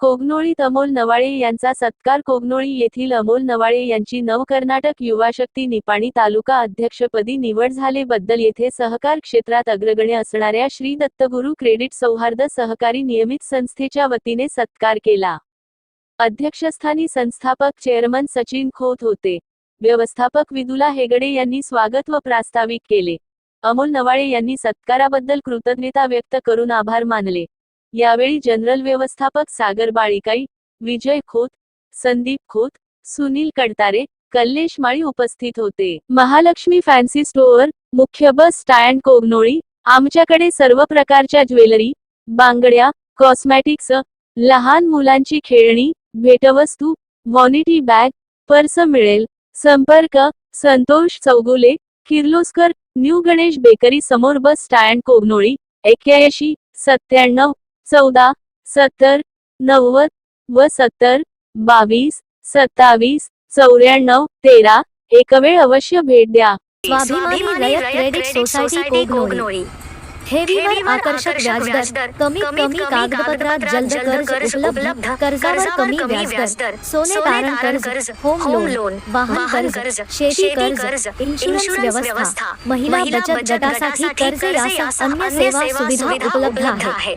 कोगनोळीत अमोल नवाळे यांचा सत्कार कोगनोळी येथील अमोल नवाळे यांची नवकर्नाटक युवाशक्ती निपाणी तालुका अध्यक्षपदी निवड झालेबद्दल येथे सहकार क्षेत्रात अग्रगण्य असणाऱ्या श्री दत्तगुरू क्रेडिट सौहार्द सहकारी नियमित संस्थेच्या वतीने सत्कार केला. अध्यक्षस्थानी संस्थापक चेअरमन सचिन खोत होते. व्यवस्थापक विदुला हेगडे यांनी स्वागत व प्रास्ताविक केले. अमोल नवाळे यांनी सत्काराबद्दल कृतज्ञता व्यक्त करून आभार मानले. यावेळी जनरल व्यवस्थापक सागर बाळीकाई विजय खोत संदीप खोत सुनील कडतारे कल्लेश माळी उपस्थित होते. महालक्ष्मी फॅन्सी स्टोअर मुख्य बस स्टँड कोगनोळी आमच्याकडे सर्व प्रकारच्या ज्वेलरी बांगड्या कॉस्मॅटिक्स लहान मुलांची खेळणी भेटवस्तू वॉनिटी बॅग पर्स मिळेल. संपर्क संतोष चौगुले किर्लोस्कर न्यू गणेश बेकरी समोर बस स्टँड कोगनोळी एक्क्याऐंशी सत्त्याण्णव चौदा सत्तर नव्वद व सत्तर बावीस सत्तावीस चौऱ्याण्णव तेरा एक वेळ अवश्य भेट द्या. स्वाभिमानी रयत क्रेडिट सोसायटी कोगनोळी. ठेवीवर आकर्षक व्याजदर. कमीत कमी कागदपत्रात जलद कर्ज उपलब्ध. कर्जावर कमी व्याजदर. सोने तारण कर्ज. Home loan. वाहन कर्ज. शेती कर्ज. इन्शुरन्स व्यवस्था. महिला बचत गटासाठी कर्ज यासह अन्य सेवा सुविधा उपलब्ध आहे.